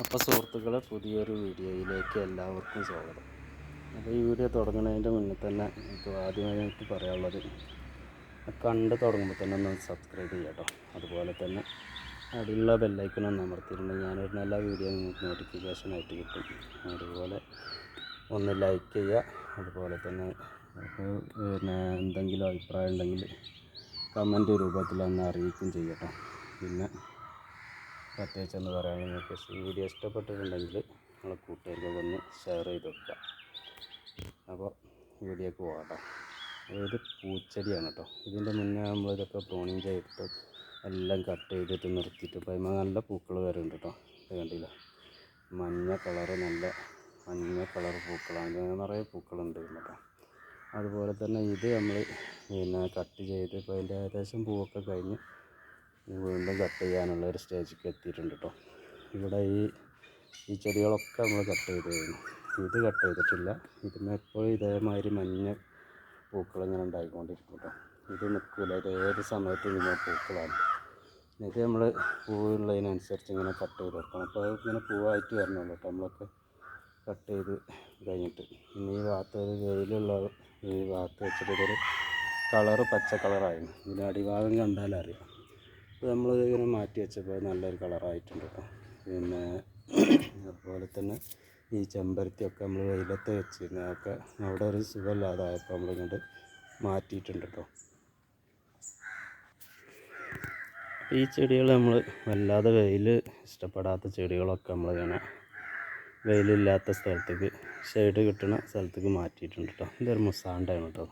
അപ്പോൾ സുഹൃത്തുക്കളെ പുതിയൊരു വീഡിയോയിലേക്ക് എല്ലാവർക്കും സ്വാഗതം. അപ്പോൾ ഈ വീഡിയോ തുടങ്ങുന്നതിന്റെ മുന്നേ തന്നെ എനിക്ക് ആദ്യമായിട്ട് പറയാനുള്ളത് കണ്ട് തുടങ്ങുമ്പോൾ തന്നെ ഒന്ന് സബ്സ്ക്രൈബ് ചെയ്യാം അതുപോലെ തന്നെ അടിയുള്ള ബെല്ലൈക്കൺ അമർത്തിയിട്ടുണ്ടെങ്കിൽ ഞാനൊരു നല്ല വീഡിയോ നിങ്ങൾക്ക് നോട്ടിഫിക്കേഷൻ ആയിട്ട് കിട്ടും. അതുപോലെ ഒന്ന് ലൈക്ക് ചെയ്യുക. അതുപോലെ തന്നെ പിന്നെ എന്തെങ്കിലും അഭിപ്രായം ഉണ്ടെങ്കിൽ കമന്റ് രൂപത്തിൽ ഒന്ന് അറിയിക്കുകയും ചെയ്യട്ടോ പിന്നെ പ്രത്യേകിച്ച് എന്ന് പറയാൻ നിങ്ങൾക്ക് ഈ വീഡിയോ ഇഷ്ടപ്പെട്ടിട്ടുണ്ടെങ്കിൽ നിങ്ങളെ കൂട്ടുകാർക്കൊക്കെ ഒന്ന് ഷെയർ ചെയ്ത് കൊടുക്കുക അപ്പോൾ വീഡിയോക്ക് പോകാം ഇത് പൂച്ചെടിയാണ് കേട്ടോ. ഇതിന്റെ മുന്നേ നമ്മൾ ഇതൊക്കെ പ്രോണിങ് ചെയ്തിട്ട് എല്ലാം കട്ട് ചെയ്തിട്ട് നിർത്തിയിട്ട് ഇപ്പോൾ അതിന് നല്ല പൂക്കൾ വരുന്നുണ്ട് കേട്ടോ. ഇത് കണ്ടില്ല? മഞ്ഞ കളറ് നല്ല മഞ്ഞ കളർ പൂക്കളാണ്. അങ്ങനെ നിറയെ പൂക്കളുണ്ട് കേട്ടോ. അതുപോലെ തന്നെ ഇത് നമ്മൾ പിന്നെ കട്ട് ചെയ്ത് ഇപ്പോൾ അതിന്റെ ഏകദേശം പൂവൊക്കെ കഴിഞ്ഞ് വീണ്ടും കട്ട് ചെയ്യാനുള്ള ഒരു സ്റ്റേജിലേക്ക് എത്തിയിട്ടുണ്ട് കേട്ടോ ഇവിടെ ഈ ഈ ചെടികളൊക്കെ നമ്മൾ കട്ട് ചെയ്ത് കഴിഞ്ഞു. ഇത് കട്ട് ചെയ്തിട്ടില്ല. ഇതിന് എപ്പോഴും ഇതേമാതിരി മഞ്ഞ പൂക്കൾ ഇങ്ങനെ ഉണ്ടായിക്കൊണ്ടിരിക്കും കേട്ടോ ഇത് നിൽക്കില്ല ഇത് ഏത് സമയത്തും ഇങ്ങനെ പൂക്കളാണ്. ഇത് നമ്മൾ പൂവുള്ളതിനനുസരിച്ച് ഇങ്ങനെ കട്ട് ചെയ്ത് വെക്കണം. അപ്പോൾ ഇങ്ങനെ പൂവായിട്ട് വരണമല്ലോ കേട്ടോ നമ്മളൊക്കെ കട്ട് ചെയ്ത് കഴിഞ്ഞിട്ട്. ഇനി ഈ ഭാഗത്ത് വെയിലുള്ള ഈ ഭാഗത്ത് വെച്ചിട്ട് ഇതൊരു കളറ് പച്ച കളറായിരുന്നു ഇതിന്റെ അടിഭാഗം കണ്ടാലറിയാം. അപ്പോൾ നമ്മൾ ഇങ്ങനെ മാറ്റി വെച്ചപ്പോൾ നല്ലൊരു കളറായിട്ടുണ്ട് പിന്നെ അതുപോലെ തന്നെ ഈ ചെമ്പരത്തിയൊക്കെ നമ്മൾ വെയിലത്ത് വെച്ചിരുന്നു അതൊക്കെ അവിടെ ഒരു സുഖമില്ലാതായപ്പോൾ നമ്മളിങ്ങോട്ട് മാറ്റിയിട്ടുണ്ട് കേട്ടോ. ഈ ചെടികൾ നമ്മൾ വല്ലാതെ വെയിൽ ഇഷ്ടപ്പെടാത്ത ചെടികളൊക്കെ നമ്മൾ നമ്മളിങ്ങനെ വെയിലില്ലാത്ത സ്ഥലത്തേക്ക് ഷെയ്ഡ് കിട്ടുന്ന സ്ഥലത്തേക്ക് മാറ്റിയിട്ടുണ്ട് കേട്ടോ. ഇതൊരു മുസാണ്ടാണ് കേട്ടോ.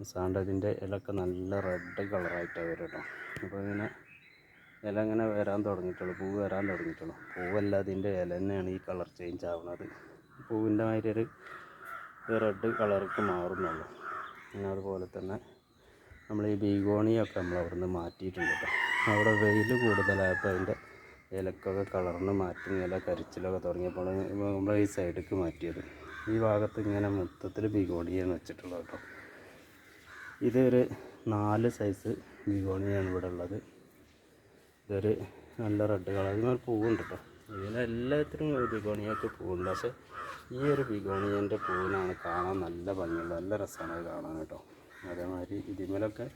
മുസാണ്ട ഇതിന്റെ ഇലയൊക്കെ നല്ല റെഡ് കളറായിട്ടാണ് വരും കേട്ടോ. അപ്പോൾ ഇങ്ങനെ ഇല ഇങ്ങനെ വരാൻ തുടങ്ങിയിട്ടുള്ളൂ പൂവ് വരാൻ തുടങ്ങിയിട്ടുള്ളൂ. പൂവല്ല അതിന്റെ ഇല തന്നെയാണ് ഈ കളർ ചേഞ്ച് ആവുന്നത്. പൂവിന്റെ മാതിരി ഒരു റെഡ് കളർക്ക് മാറുന്നുള്ളൂ. പിന്നെ അതുപോലെ തന്നെ നമ്മൾ ഈ ബീഗോണിയൊക്കെ നമ്മൾ അവിടുന്ന് മാറ്റിയിട്ടുണ്ട് കേട്ടോ. അവിടെ വെയിൽ കൂടുതലായപ്പോൾ അതിന്റെ ഇലക്കൊക്കെ കളറിന് മാറ്റി ഇല കരിച്ചിലൊക്കെ തുടങ്ങിയപ്പോൾ നമ്മൾ ഈ സൈഡിലേക്ക് മാറ്റിയത്. ഈ ഭാഗത്ത് ഇങ്ങനെ മൊത്തത്തിൽ ബിഗോണിയാണ് വെച്ചിട്ടുള്ളത് കേട്ടോ. ഇതൊരു നാല് സൈസ് ബിഗോണിയാണ് ഇവിടെ ഉള്ളത്. ഇതൊരു നല്ല റെഡ് ഇതിനൊരു പൂവുണ്ട് കേട്ടോ ഇതിലെല്ലാത്തിനും ബിഗോണിയൊക്കെ പൂവുണ്ട്. പക്ഷേ ഈ ഒരു ബിഗോണിയന്റെ പൂവിനാണ് കാണാൻ നല്ല ഭംഗിയുള്ള നല്ല രസമാണ് അത് കാണാൻ കേട്ടോ. അതേമാതിരി ഇതിമേലൊക്കെ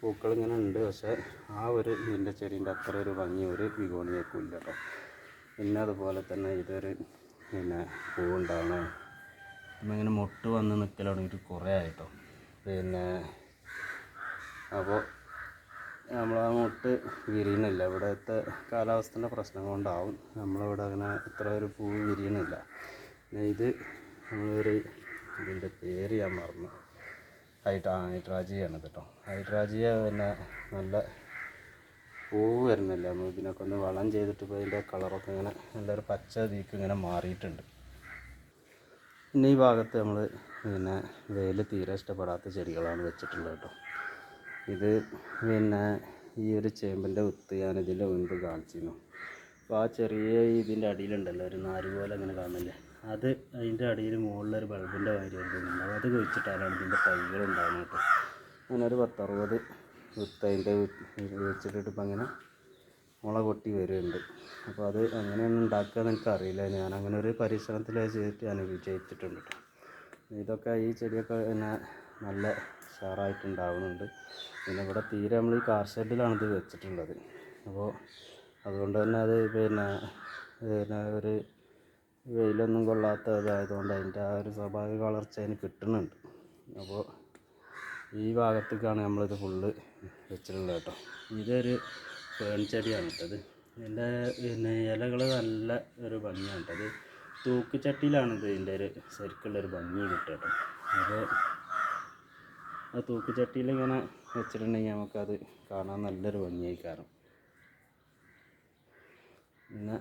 പൂക്കൾ ഇങ്ങനെ ഉണ്ട്. പക്ഷേ ആ ഒരു ഇതിന്റെ ചെടീന്റെ അത്ര ഒരു ഭംഗി ഒരു ബിഗോണിയൊക്കെ ഇല്ല കേട്ടോ. പിന്നെ അതുപോലെ തന്നെ ഇതൊരു പിന്നെ പൂവുണ്ടാവണേ ഇങ്ങനെ മുട്ട് വന്ന് തുടങ്ങിയിട്ട് കുറേ ആയിട്ടോ പിന്നെ അപ്പോൾ നമ്മൾ അങ്ങോട്ട് വിരിയണില്ല ഇവിടുത്തെ കാലാവസ്ഥേന്റെ പ്രശ്നം കൊണ്ടാവും നമ്മളിവിടെ അങ്ങനെ ഇത്ര ഒരു പൂ വിരിയണില്ല ഇത് നമ്മളൊരു ഇതിന്റെ പേര് ഞാൻ മറന്നു. ഹൈഡ്രാ ഹൈഡ്രാജിയാണ് കേട്ടോ. ഹൈഡ്രാജിയ പിന്നെ നല്ല പൂ വരുന്നില്ല. നമ്മൾ ഇതിനൊക്കെ ഒന്ന് വളം ചെയ്തിട്ട് ഇപ്പോൾ ഇതിന്റെ കളറൊക്കെ ഇങ്ങനെ നല്ലൊരു പച്ച തീക്ക് ഇങ്ങനെ മാറിയിട്ടുണ്ട്. പിന്നെ ഈ ഭാഗത്ത് നമ്മൾ പിന്നെ വെയിൽ തീരെ ഇഷ്ടപ്പെടാത്ത ചെടികളാണ് വെച്ചിട്ടുള്ളത് കേട്ടോ. ഇത് പിന്നെ ഈ ഒരു ചേമ്പിന്റെ വിത്ത് ഞാൻ ഇതിന്റെ മുൻപ് കാണിച്ചിരുന്നു. അപ്പോൾ ആ ചെറിയ ഇതിന്റെ അടിയിലുണ്ടല്ലോ ഒരു നാല് പോലെ അങ്ങനെ കാണുന്നില്ലേ? അത് അതിന്റെ അടിയിൽ മുകളിലൊരു ബൾബിന്റെ മാതിരി വരുന്നുണ്ടാവും അത് കുഴിച്ചിട്ടാണ് ഇതിന്റെ തൈകൾ ഉണ്ടാകുന്നത് കേട്ടോ. അങ്ങനെ ഒരു പത്തറുപത് വിത്ത് അതിന്റെ വെച്ചിട്ടിട്ട് ഇപ്പം അങ്ങനെ മുള കൊട്ടി വരുന്നുണ്ട്. അപ്പോൾ അത് എങ്ങനെയാണ് ഉണ്ടാക്കുക എന്ന് എനിക്കറിയില്ല. ഞാൻ അങ്ങനെ ഒരു പരീക്ഷണത്തിൽ ചെയ്തിട്ട് ഞാൻ വിജയിച്ചിട്ടുണ്ട് ഇതൊക്കെ ഈ ചെടിയൊക്കെ പിന്നെ നല്ല ഉഷാറായിട്ടുണ്ടാവുന്നുണ്ട്. പിന്നെ ഇവിടെ തീരെ നമ്മൾ ഈ കാർ ഷെഡിലാണ് ഇത് വെച്ചിട്ടുള്ളത്. അപ്പോൾ അതുകൊണ്ട് തന്നെ അത് പിന്നെ പിന്നെ ഒരു വെയിലൊന്നും കൊള്ളാത്ത ഇതായതുകൊണ്ട് അതിന്റെ ആ ഒരു സ്വാഭാവിക വളർച്ച അതിന് കിട്ടുന്നുണ്ട്. അപ്പോൾ ഈ ഭാഗത്തേക്കാണ് നമ്മളിത് ഫുള്ള് വെച്ചിട്ടുള്ളത് കേട്ടോ. ഇതൊരു പേൺ ചെടിയാണ് കേട്ടത് ഇതിന്റെ പിന്നെ ഇലകൾ നല്ല ഒരു ഭംഗിയാണ് കേട്ടത് തൂക്കുചട്ടിയിലാണ് ഇത് ഇതിന്റെ ഒരു ശരിക്കുള്ളൊരു ഭംഗി കിട്ടുക കേട്ടോ. അപ്പോൾ ആ തൂക്കുചട്ടിയിൽ ഇങ്ങനെ വെച്ചിട്ടുണ്ടെങ്കിൽ നമുക്കത് കാണാൻ നല്ലൊരു ഭംഗിയായി കാണും പിന്നെ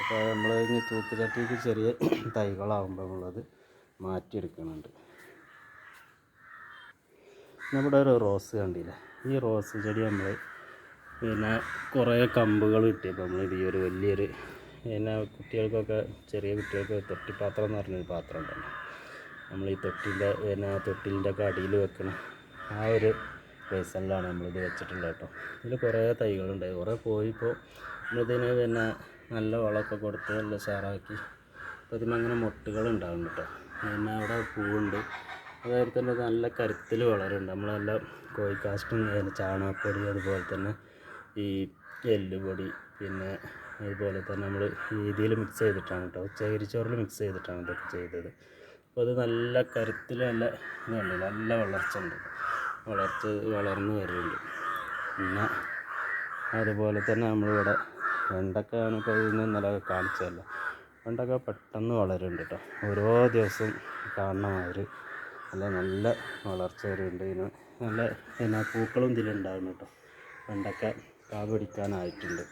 അപ്പോൾ നമ്മൾ തൂക്കുചട്ടിക്ക് ചെറിയ തൈകളാകുമ്പോൾ നമ്മളത് മാറ്റിയെടുക്കുന്നുണ്ട്. നമ്മുടെ ഒരു റോസ് കണ്ടില്ലേ? ഈ റോസ് ചെടി നമ്മൾ പിന്നെ കുറേ കമ്പുകൾ കിട്ടിയപ്പോൾ നമ്മൾ ഈ ഒരു വലിയൊരു പിന്നെ കുട്ടികൾക്കൊക്കെ ചെറിയ കുട്ടികൾക്ക് തൊട്ടിപ്പാത്രം എന്ന് പറഞ്ഞൊരു പാത്രം ഉണ്ടല്ലോ. നമ്മൾ ഈ തൊട്ടിന്റെ പിന്നെ തൊട്ടിലിന്റെ ഒക്കെ അടിയിൽ വെക്കണ ആ ഒരു ബേസണിലാണ് നമ്മളിത് വെച്ചിട്ടുള്ളത് കേട്ടോ. ഇതിൽ കുറേ തൈകളുണ്ട്. കുറേ പോയിപ്പോൾ നമ്മളിതിന് പിന്നെ നല്ല വളമൊക്കെ കൊടുത്ത് നല്ല ഷാറാക്കി അപ്പോൾ ഇതിന് അങ്ങനെ മുട്ടുകൾ ഉണ്ടാവും കേട്ടോ. പിന്നെ അവിടെ പൂവുണ്ട്. അതുപോലെ തന്നെ നല്ല കരുത്തിൽ വളരുന്നുണ്ട് നമ്മളെല്ല കോഴിക്കാഷ്ടം ചാണകപ്പൊടി അതുപോലെ തന്നെ ഈ എല്ലുപൊടി പിന്നെ അതുപോലെ തന്നെ നമ്മൾ രീതിയിൽ മിക്സ് ചെയ്തിട്ടാണ് കേട്ടോ. ചകിരിച്ചോറിൽ മിക്സ് ചെയ്തിട്ടാണ് ഇതൊക്കെ ചെയ്തത്. അപ്പോൾ അത് നല്ല കരുത്തിൽ നല്ല ഇതുണ്ട് നല്ല വളർച്ച ഉണ്ട് വളർച്ച വളർന്നു വരുന്നുണ്ട്. പിന്നെ അതുപോലെ തന്നെ നമ്മളിവിടെ വെണ്ടക്ക ഇപ്പോൾ ഇന്ന് ഇന്നലെ കാണിച്ചതല്ല വെണ്ടക്ക പെട്ടെന്ന് വളരുന്നുണ്ട് കേട്ടോ. ഓരോ ദിവസം കാണുന്ന മാതിരി നല്ല നല്ല വളർച്ച വരുന്നുണ്ട്. ഇതിന് നല്ല പിന്നെ പൂക്കളും ഇതിലുണ്ടാകുന്നു കേട്ടോ. വെണ്ടക്ക കാ പിടിക്കാനായിട്ടുണ്ട്.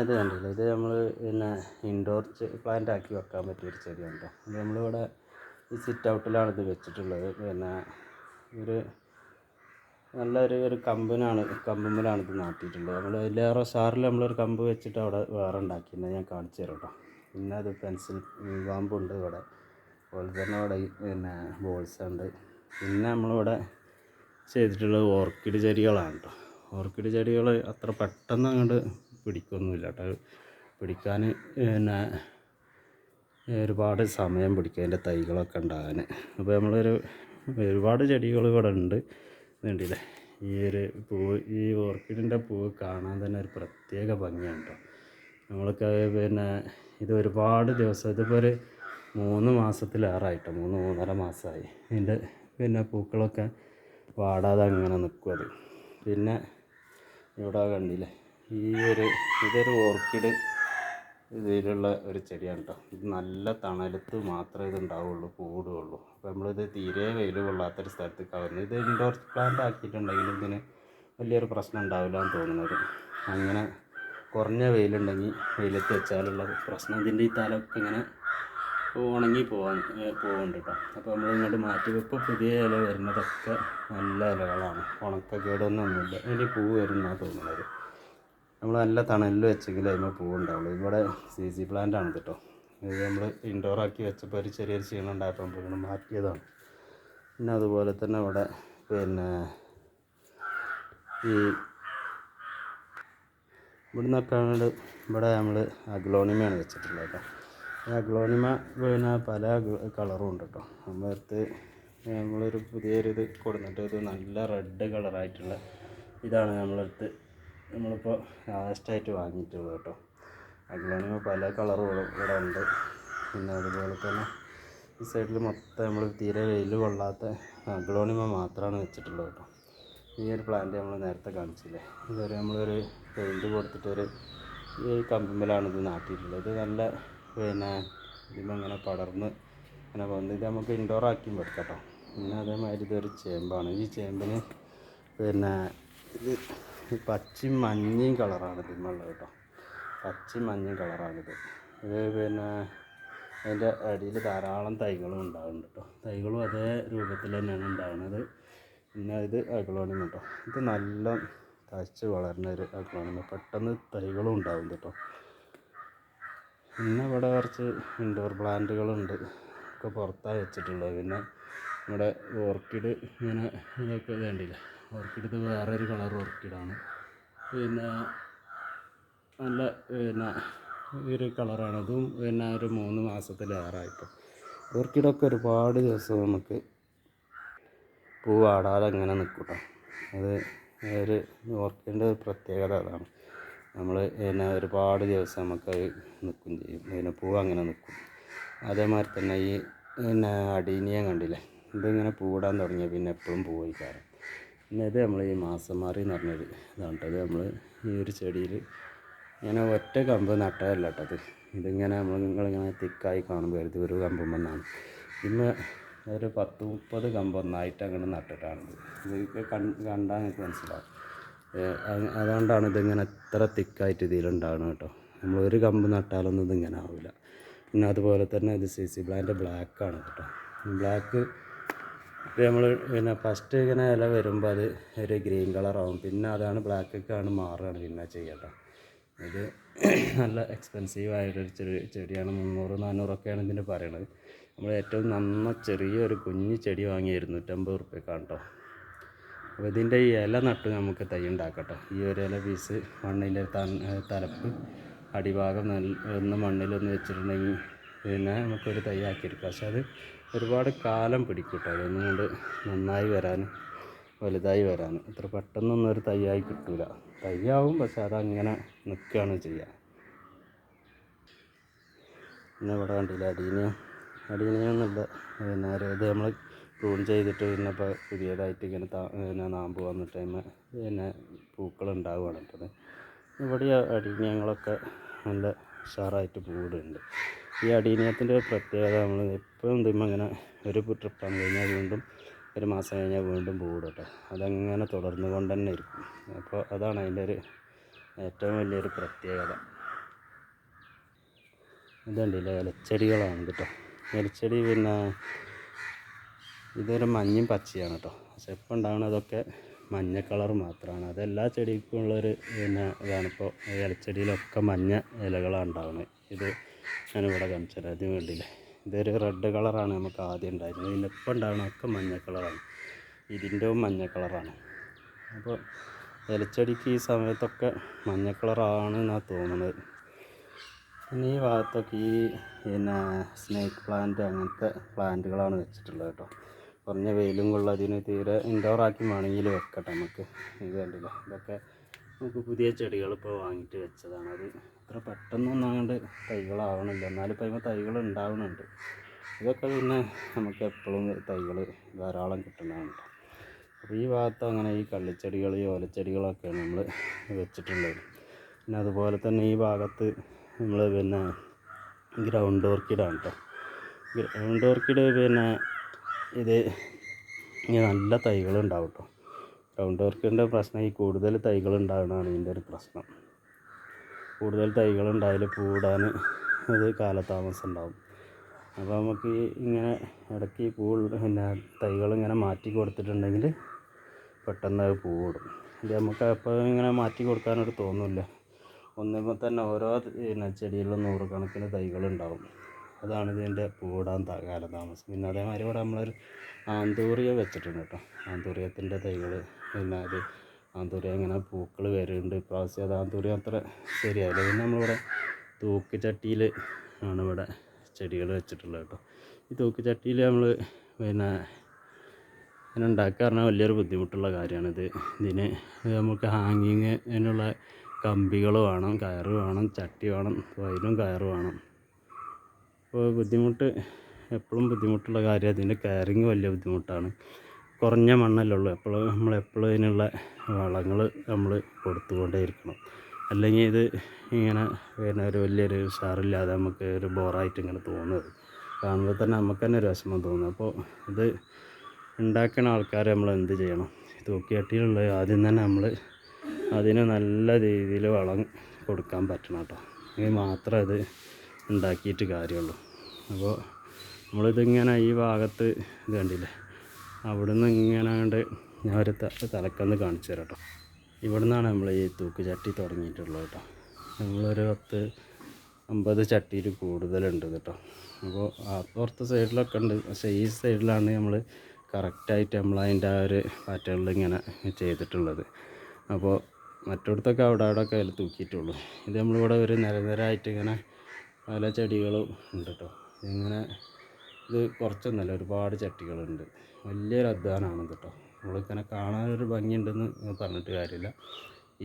ഇത് കണ്ടില്ലേ? ഇത് നമ്മൾ പിന്നെ ഇൻഡോർ പ്ലാന്റ് ആക്കി വെക്കാൻ പറ്റിയ ഒരു ചെടിയാണ് കേട്ടോ ഇത് നമ്മളിവിടെ ഈ സിറ്റ് ഔട്ടിലാണ് ഇത് വെച്ചിട്ടുള്ളത്. പിന്നെ ഒരു നല്ലൊരു ഒരു കമ്പിനാണ് കമ്പിലാണ് ഇത് നാട്ടിയിട്ടുള്ളത്. നമ്മൾ അതിലേറെ സാറിൽ നമ്മളൊരു കമ്പ് വെച്ചിട്ട് അവിടെ വേറെ ഉണ്ടാക്കിയിരുന്നത് ഞാൻ കാണിച്ചു തരാം കേട്ടോ. പിന്നെ അത് പെൻസിൽ വാമ്പുണ്ട് ഇവിടെ. അതുപോലെ തന്നെ പിന്നെ ബോൾസ് ഉണ്ട്. പിന്നെ നമ്മളിവിടെ ചെയ്തിട്ടുള്ളത് ഓർക്കിഡ് ചെടികളാണ് കേട്ടോ. ഓർക്കിഡ് ചെടികൾ അത്ര പെട്ടെന്ന് അങ്ങോട്ട് പിടിക്കൊന്നുമില്ല കേട്ടോ പിടിക്കാൻ പിന്നെ ഒരുപാട് സമയം പിടിക്കും അതിന്റെ തൈകളൊക്കെ ഉണ്ടാകാൻ. അപ്പോൾ നമ്മളൊരു ഒരുപാട് ചെടികൾ ഇവിടെ ഉണ്ട്. വേണ്ടിയില്ലേ ഈ ഒരു പൂവ് ഈ ഓർക്കിഡിന്റെ പൂവ് കാണാൻ തന്നെ ഒരു പ്രത്യേക ഭംഗിയാണ് കേട്ടോ. നമ്മൾക്ക് പിന്നെ ഇത് ഒരുപാട് ദിവസം ഇതിപ്പോൾ ഒരു മൂന്ന് മാസത്തിലേറായിട്ടോ മൂന്ന് മൂന്നര മാസമായി. ഇതിന്റെ പിന്നെ പൂക്കളൊക്കെ വാടാതെ അങ്ങനെ നിൽക്കും അത് പിന്നെ ഇവിടെ കണ്ടില്ലേ ഈ ഒരു ഇതൊരു ഓർക്കിഡ് ഇതിലുള്ള ഒരു ചെടിയാണ് കേട്ടോ. ഇത് നല്ല തണലത്ത് മാത്രമേ ഇത് ഉണ്ടാവുള്ളൂ കൂടുകയുള്ളൂ. അപ്പോൾ നമ്മളിത് തീരെ വെയിൽ കൊള്ളാത്തൊരു സ്ഥലത്തേക്ക് ആവുന്നത് ഇത് ഇൻഡോർ പ്ലാന്റ് ആക്കിയിട്ടുണ്ടെങ്കിലും ഇതിന് വലിയൊരു പ്രശ്നം ഉണ്ടാവില്ല എന്ന് തോന്നുന്നത്. അങ്ങനെ കുറഞ്ഞ വെയിലുണ്ടെങ്കിൽ വെയിലത്ത് വെച്ചാലുള്ള പ്രശ്നം ഇതിന്റെ ഈ തലമൊക്കെ ഇങ്ങനെ ഉണങ്ങി പോകാൻ പോകുന്നുണ്ട് കേട്ടോ. അപ്പോൾ നമ്മൾ ഇങ്ങോട്ട് മാറ്റി ഇപ്പോൾ പുതിയ ഇല വരുന്നതൊക്കെ നല്ല ഇലകളാണ്. ഉണക്കക്കേടൊന്നുമില്ല ഇനി പൂ വരുന്നതാണ് തോന്നുന്നത്. നമ്മൾ നല്ല തണലിൽ വെച്ചെങ്കിൽ അതിന് പൂവുണ്ടാവുള്ളൂ. ഇവിടെ സി സി പ്ലാന്റ് ആണ് കേട്ടോ ഇത് നമ്മൾ ഇൻഡോർ ആക്കി വെച്ചപ്പോൾ ഒരു ചെറിയൊരു ക്ഷീണം ഉണ്ടായപ്പോൾ നമ്മൾ മാറ്റിയതാണ്. പിന്നെ അതുപോലെ തന്നെ ഇവിടെ പിന്നെ ഈ ഇവിടെ നിന്നൊക്കെയാണ് ഇവിടെ നമ്മൾ അഗ്ലോണിമയാണ് വെച്ചിട്ടുള്ളത് കേട്ടോ അഗ്ലോണിമ പിന്നെ പല കളറും ഉണ്ട് കേട്ടോ നമ്മൾ അടുത്ത് നമ്മളൊരു പുതിയൊരു ഇത് കൊടുത്തിട്ട് ഇത് നല്ല റെഡ് കളറായിട്ടുള്ള ഇതാണ് നമ്മളടുത്ത് നമ്മളിപ്പോൾ ലാസ്റ്റായിട്ട് വാങ്ങിയിട്ടുള്ളൂ കേട്ടോ. അഗ്ലോണിമ പല കളറുകളും ഇവിടെ ഉണ്ട്. പിന്നെ അതുപോലെ തന്നെ ഈ സൈഡിൽ മൊത്തം നമ്മൾ തീരെ വെയിൽ കൊള്ളാത്ത അഗ്ലോണിമ മാത്രമാണ് വെച്ചിട്ടുള്ളത് കേട്ടോ. ഈ ഒരു പ്ലാന്റ് നമ്മൾ നേരത്തെ കാണിച്ചില്ലേ? ഇതുവരെ നമ്മളൊരു പെയിന്റ് കൊടുത്തിട്ടൊരു ഈ കമ്പിമ്മലാണ് ഇത് നാട്ടിയിട്ടുള്ളത്. ഇത് നല്ല പിന്നെ ഇതിപ്പോൾ ഇങ്ങനെ പടർന്ന് ഇങ്ങനെ വന്ന് ഇത് നമുക്ക് ഇൻഡോർ ആക്കിയും വെക്കാം കേട്ടോ. പിന്നെ അതേമാതിരി ഇതൊരു ചേമ്പാണ്. ഈ ചേമ്പിന് പിന്നെ ഇത് പച്ചയും മഞ്ഞയും കളറാണ് ഇതിനുള്ളത് കേട്ടോ. പച്ചയും മഞ്ഞയും കളറാണിത്. ഇത് പിന്നെ അതിന്റെ അടിയിൽ ധാരാളം തൈകളും ഉണ്ടാകുന്നുണ്ട് കേട്ടോ. തൈകളും അതേ രൂപത്തിൽ തന്നെയാണ് ഉണ്ടാകുന്നത് പിന്നെ ഇത് അഗ്ലോണിമ കേട്ടോ. ഇത് നല്ല തഴച്ച് വളരുന്ന ഒരു അഗ്ലോണിമ പെട്ടെന്ന് തൈകളും ഉണ്ടാവും കേട്ടോ. പിന്നെ ഇവിടെ കുറച്ച് ഇൻഡോർ പ്ലാന്റുകളുണ്ട്. ഒക്കെ പുറത്താണ് വെച്ചിട്ടുള്ളത്. പിന്നെ നമ്മുടെ ഓർക്കിഡ് ഇങ്ങനെ ഇതൊക്കെ വേണ്ടിയില്ല ഓർക്കിഡ് ഇത് വേറൊരു കളർ ഓർക്കിഡാണ്. പിന്നെ നല്ല പിന്നെ ഒരു കളറാണ്. അതും പിന്നെ ഒരു മൂന്ന് മാസത്തിലേറായിപ്പോൾ ഓർക്കിഡൊക്കെ ഒരുപാട് ദിവസം നമുക്ക് പൂവാടാതെ അങ്ങനെ നിൽക്കും അത് ഒരു ഓർക്കിഡിന്റെ ഒരു പ്രത്യേകത അതാണ്. നമ്മൾ പിന്നെ ഒരുപാട് ദിവസം നമുക്കത് നിൽക്കും ചെയ്യും. പിന്നെ പൂവ് അങ്ങനെ നിൽക്കും അതേമാതിരി തന്നെ ഈ പിന്നെ അടീനിയം കണ്ടില്ലേ? ഇതിങ്ങനെ പൂവിടാൻ തുടങ്ങിയ പിന്നെ എപ്പോഴും പൂ വയ്ക്കാറ് പിന്നെ ഇത് നമ്മൾ ഈ മാസം മാറി എന്ന് പറഞ്ഞത് ഇതാണ് കേട്ടോ. ഇത് നമ്മൾ ഈ ഒരു ചെടിയിൽ ഇങ്ങനെ ഒറ്റ കമ്പ് നട്ടതല്ല കേട്ടത് ഇതിങ്ങനെ നമ്മൾ നിങ്ങളിങ്ങനെ തിക്കായി കാണുമ്പോൾ ഇത് ഒരു കമ്പുമെന്നാണ് ഇന്ന് ഒരു പത്ത് മുപ്പത് കമ്പ് ഒന്നായിട്ട് അങ്ങനെ നട്ടിട്ടാണിത് ഇത് കണ്ടാൽ നിങ്ങൾക്ക് മനസ്സിലാവും. അതുകൊണ്ടാണ് ഇതിങ്ങനെ ഇത്ര തിക്കായിട്ട് ഇതിലുണ്ടാവണം കേട്ടോ. നമ്മൾ ഒരു കമ്പ് നട്ടാലൊന്നും ഇതിങ്ങനെ ആവില്ല പിന്നെ അതുപോലെ തന്നെ ഇത് സി സി ബ്ലാന്റെ ബ്ലാക്കാണ് കേട്ടോ. ബ്ലാക്ക് നമ്മൾ പിന്നെ ഫസ്റ്റ് ഇങ്ങനെ ഇല വരുമ്പോൾ അത് ഒരു ഗ്രീൻ കളറാവും പിന്നെ അതാണ് ബ്ലാക്കൊക്കെയാണ് മാറുകയാണ് പിന്നെ ചെയ്യേണ്ട ഇത് നല്ല എക്സ്പെൻസീവ് ആയിട്ടൊരു ചെറിയ ചെടിയാണ്. മുന്നൂറ് നാനൂറൊക്കെയാണ് ഇതിന്റെ പറയണത്. നമ്മൾ ഏറ്റവും നന്ന ചെറിയൊരു കുഞ്ഞു ചെടി വാങ്ങി ഇരുന്നൂറ്റമ്പത് റുപ്യക്കാണ് കേട്ടോ അപ്പോൾ ഇതിന്റെ ഈ ഇല നട്ട് നമുക്ക് തൈ ഉണ്ടാക്കട്ടോ. ഈ ഒരു ഇല പീസ് മണ്ണിന്റെ തലപ്പ് അടിഭാഗം നല്ല ഒന്ന് മണ്ണിലൊന്ന് വെച്ചിട്ടുണ്ടെങ്കിൽ പിന്നെ നമുക്കൊരു തൈ ആക്കിയെടുക്കാം. പക്ഷെ അത് ഒരുപാട് കാലം പിടിക്കും കേട്ടോ അതൊന്നും കൊണ്ട് നന്നായി വരാനും വലുതായി വരാൻ അത്ര പെട്ടെന്നൊന്നും ഒരു തൈയായി കിട്ടൂല. തയ്യാവും പക്ഷെ അതങ്ങനെ നിൽക്കുകയാണ് ചെയ്യുക പിന്നെ ഇവിടെ കണ്ടില്ല അടീനിയ അടീനിയം എന്നുള്ള പിന്നെ ഇത് നമ്മൾ പ്രൂൺ ചെയ്തിട്ട് പിന്നെ ഇപ്പോൾ പുതിയതായിട്ട് ഇങ്ങനെ താ പിന്നെ നാമ്പ് വന്ന അതിന്മേൽ പിന്നെ പൂക്കൾ ഉണ്ടാവുകയാണ്. ഇവിടെ അടീനിയങ്ങളൊക്കെ നല്ല ഉഷാറായിട്ട് പൂടുണ്ട് ഈ അടീനിയത്തിന്റെ ഒരു പ്രത്യേകത നമ്മൾ എപ്പോഴും തുമ്പോൾ ഇങ്ങനെ ഒരു ട്രിപ്പാണ് കഴിഞ്ഞാൽ വീണ്ടും ഒരു മാസം കഴിഞ്ഞാൽ വീണ്ടും പൂവിടും കേട്ടോ അതങ്ങനെ തുടർന്നു കൊണ്ട് തന്നെ ഇരിക്കും. അപ്പോൾ അതാണ് അതിന്റെ ഒരു ഏറ്റവും വലിയൊരു പ്രത്യേകത. ഇതുണ്ടല്ലേ ഇലച്ചെടികളാണ് കേട്ടോ ഇലച്ചെടി പിന്നെ ഇതൊരു മഞ്ഞയും പച്ചയാണ് കേട്ടോ പക്ഷെ ഇപ്പോൾ ഉണ്ടാകുന്നതൊക്കെ മഞ്ഞ കളർ മാത്രമാണ് അതെല്ലാ ചെടിക്കും ഉള്ളൊരു പിന്നെ ഇതാണിപ്പോൾ ഇലച്ചെടിയിലൊക്കെ മഞ്ഞ ഇലകളാണ് ഉണ്ടാകുന്നത് ഇത് ഞാനിവിടെ കാണിച്ചു തരാം ഇത് വേണ്ടിയില്ലേ? ഇതൊരു റെഡ് കളറാണ് നമുക്ക് ആദ്യം ഉണ്ടായിരുന്നത്. ഇതിന്റെ ഇപ്പം ഉണ്ടാകുന്നതൊക്കെ മഞ്ഞ കളറാണ് ഇതിന്റെ മഞ്ഞ കളറാണ് അപ്പോൾ ഇലച്ചെടിക്ക് ഈ സമയത്തൊക്കെ മഞ്ഞ കളറാണ് എന്നാണ് തോന്നുന്നത്. പിന്നെ ഈ ഭാഗത്തൊക്കെ ഈ പിന്നെ സ്നേക്ക് പ്ലാന്റ് അങ്ങനത്തെ പ്ലാന്റുകളാണ് വെച്ചിട്ടുള്ളത് കേട്ടോ. കുറഞ്ഞ വെയിലും കൊള്ളതിന് തീരെ ഇൻഡോർ ആക്കി വേണമെങ്കിൽ വെക്കട്ടെ നമുക്ക്. ഇത് കണ്ടില്ല? ഇതൊക്കെ നമുക്ക് പുതിയ ചെടികൾ ഇപ്പോൾ വാങ്ങിയിട്ട് വെച്ചതാണ്. അത് അത്ര പെട്ടെന്നൊന്നും അങ്ങോട്ട് തൈകളാവണില്ല. എന്നാലും ഇപ്പോൾ അതിന് തൈകൾ ഉണ്ടാവുന്നുണ്ട് ഇതൊക്കെ പിന്നെ നമുക്ക് എപ്പോഴും തൈകൾ ധാരാളം കിട്ടുന്നതാണ്. കേട്ടോ അപ്പോൾ ഈ ഭാഗത്ത് അങ്ങനെ ഈ കള്ളിച്ചെടികൾ ഈ ഓലച്ചെടികളൊക്കെയാണ് നമ്മൾ വെച്ചിട്ടുള്ളത്. പിന്നെ അതുപോലെ തന്നെ ഈ ഭാഗത്ത് നമ്മൾ പിന്നെ ഗ്രൗണ്ട് ഓർക്കിഡാണ് കേട്ടോ ഗ്രൗണ്ട് ഓർക്കിഡ് പിന്നെ ഇത് നല്ല തൈകളുണ്ടാവും കേട്ടോ ഗ്രൗണ്ട് ഓർക്കിഡിന്റെ പ്രശ്നം ഈ കൂടുതൽ തൈകൾ ഉണ്ടാകുന്നതാണ് ഇതിന്റെ ഒരു പ്രശ്നം. കൂടുതൽ തൈകൾ ഉണ്ടായാൽ പൂടാൻ അത് കാലതാമസം ഉണ്ടാകും അപ്പോൾ നമുക്ക് ഇങ്ങനെ ഇടയ്ക്ക് പൂ പിന്നെ തൈകൾ ഇങ്ങനെ മാറ്റി കൊടുത്തിട്ടുണ്ടെങ്കിൽ പെട്ടെന്ന് അത് പൂവിടും. ഇത് നമുക്ക് അപ്പോൾ ഇങ്ങനെ മാറ്റി കൊടുക്കാനൊരു തോന്നില്ല. ഒന്നുമ്പോൾ തന്നെ ഓരോ പിന്നെ ചെടിയിലും നൂറുകണക്കിന് തൈകളുണ്ടാവും. അതാണ് ഇതിന്റെ പൂടാൻ കാലതാമസം. പിന്നെ അതേമാതിരി ഇവിടെ നമ്മളൊരു ആന്തൂറിയ വെച്ചിട്ടുണ്ട് കേട്ടോ. ആന്തൂറിയത്തിന്റെ തൈകൾ പിന്നെ അത് ആന്തൂറിയ ഇങ്ങനെ പൂക്കൾ വരുന്നുണ്ട്. ഇപ്രാവശ്യം അത് ആന്തൂരി അത്ര ശരിയായില്ല. പിന്നെ നമ്മളിവിടെ തൂക്കുചട്ടിയിൽ ആണ് ഇവിടെ ചെടികൾ വെച്ചിട്ടുള്ളത് കേട്ടോ. ഈ തൂക്കുചട്ടിയിൽ നമ്മൾ പിന്നെ ഇങ്ങനെ ഉണ്ടാക്കുക പറഞ്ഞാൽ വലിയൊരു ബുദ്ധിമുട്ടുള്ള കാര്യമാണിത്. ഇത് ഇതിന് നമുക്ക് ഹാങ്ങിങ് അതിനുള്ള കമ്പികൾ വേണം കയറ് വേണം ചട്ടി വേണം വയലും കയറ് വേണം. അപ്പോൾ ബുദ്ധിമുട്ട് എപ്പോഴും ബുദ്ധിമുട്ടുള്ള കാര്യം അതിന്റെ കയറിങ് വലിയ ബുദ്ധിമുട്ടാണ്. കുറഞ്ഞ മണ്ണല്ലേ ഉള്ളൂ. എപ്പോഴും നമ്മൾ എപ്പോഴും അതിനുള്ള വളങ്ങൾ നമ്മൾ കൊടുത്തുകൊണ്ടേ ഇരിക്കണം അല്ലെങ്കിൽ ഇത് ഇങ്ങനെ പിന്നെ ഒരു വലിയൊരു ഉഷാറില്ലാതെ നമുക്ക് ഒരു ബോറായിട്ട് ഇങ്ങനെ തോന്നുന്നത്. കാണുമ്പോൾ തന്നെ നമുക്ക് തന്നെ ഒരു വിഷമം തോന്നും അപ്പോൾ ഇത് ഉണ്ടാക്കുന്ന ആൾക്കാർ നമ്മൾ എന്ത് ചെയ്യണം? തൂക്കിയട്ടിയിലുള്ള ആദ്യം തന്നെ നമ്മൾ അതിന് നല്ല രീതിയിൽ വളം കൊടുക്കാൻ പറ്റണം കേട്ടോ. എങ്കിൽ മാത്രമേ അത് ഉണ്ടാക്കിയിട്ട് കാര്യമുള്ളൂ. അപ്പോൾ നമ്മളിതിങ്ങനെ ഈ ഭാഗത്ത് ഇത് കണ്ടില്ലേ? അവിടുന്ന് ഇങ്ങനെ ഞാൻ ഒരു തലക്കന്ന് കാണിച്ചു തരാം കേട്ടോ ഇവിടെ നിന്നാണ് നമ്മൾ ഈ തൂക്ക് ചട്ടി തുടങ്ങിയിട്ടുള്ളത് കേട്ടോ നമ്മളൊരു പത്ത് അമ്പത് ചട്ടിയിൽ കൂടുതലുണ്ട് കേട്ടോ അപ്പോൾ അപ്പുറത്തെ സൈഡിലൊക്കെ ഉണ്ട്. പക്ഷേ ഈ സൈഡിലാണ് നമ്മൾ കറക്റ്റായിട്ട് നമ്മൾ അതിന്റെ ആ ഒരു പാറ്റേണിൽ ഇങ്ങനെ ചെയ്തിട്ടുള്ളത്. അപ്പോൾ മറ്റിടത്തൊക്കെ അവിടെ അവിടെയൊക്കെ അതിൽ തൂക്കിയിട്ടുള്ളൂ. ഇത് നമ്മളിവിടെ ഒരു നിരനിരായിട്ട് ഇങ്ങനെ പല ചെടികളും ഉണ്ട് കേട്ടോ ഇങ്ങനെ ഇത് കുറച്ചൊന്നല്ല ഒരുപാട് ചട്ടികളുണ്ട്. വലിയൊരു അധ്വാനമാണ് കേട്ടോ. നമ്മളിങ്ങനെ കാണാനൊരു ഭംഗിയുണ്ടെന്ന് പറഞ്ഞിട്ട് കാര്യമില്ല.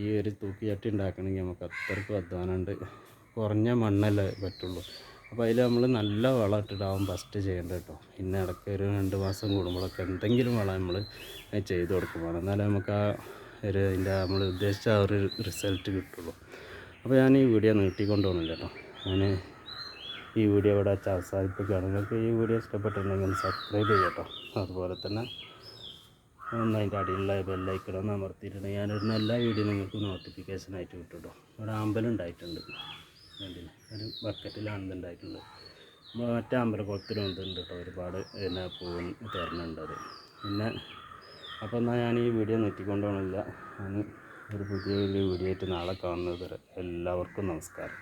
ഈ ഒരു തൂക്കി ചട്ടി ഉണ്ടാക്കണമെങ്കിൽ നമുക്ക് അത്രയ്ക്കും അധ്വാനമുണ്ട്. കുറഞ്ഞ മണ്ണല്ലേ പറ്റുള്ളൂ. അപ്പോൾ അതിൽ നമ്മൾ നല്ല വളം ഇട്ടിട്ടാവും ഫസ്റ്റ് ചെയ്യേണ്ടത് കേട്ടോ. പിന്നെ ഇടയ്ക്ക് ഒരു രണ്ട് മാസം കൂടുമ്പോഴൊക്കെ എന്തെങ്കിലും വളം നമ്മൾ ചെയ്ത് കൊടുക്കും. വേണം എന്നാലേ നമുക്ക് ആ ഒരു അതിന്റെ നമ്മൾ ഉദ്ദേശിച്ച ആ ഒരു റിസൾട്ട് കിട്ടുള്ളൂ. അപ്പോൾ ഞാൻ ഈ വീഡിയോ നീട്ടിക്കൊണ്ട് പോകുന്നില്ല കേട്ടോ. ഞാൻ ഈ വീഡിയോ ഇവിടെ വെച്ച് അവസാനിപ്പിക്കുകയാണ്. നിങ്ങൾക്ക് ഈ വീഡിയോ ഇഷ്ടപ്പെട്ടിട്ടുണ്ടെങ്കിൽ സബ്സ്ക്രൈബ് ചെയ്യാം കേട്ടോ. അതുപോലെ തന്നെ ഒന്ന് അതിന്റെ അടിയിലുള്ള ബെല്ലൈക്കണം അമർത്തിയിട്ടുണ്ട്. ഞാനൊരു എല്ലാ വീഡിയോ നിങ്ങൾക്ക് നോട്ടിഫിക്കേഷൻ കേട്ടോ ഒരു അമ്പലം ഉണ്ടായിട്ടുണ്ട്. കണ്ടില്ലേ? ഒരു ബക്കറ്റിലാണ് ഇത് ഉണ്ടായിട്ടുള്ളത്. നമ്മൾ മറ്റേ അമ്പലക്കുളത്തിലും ഇതുണ്ട് കേട്ടോ. ഒരുപാട് പിന്നെ പൂവ് തരുന്നുണ്ട് അത്. പിന്നെ അപ്പോൾ എന്നാൽ ഞാൻ ഈ വീഡിയോ നിർത്തിക്കൊണ്ടോണില്ല ഞാൻ ഒരു പുതിയ വീഡിയോ ആയിട്ട് നാളെ കാണുന്നത് എല്ലാവർക്കും നമസ്കാരം.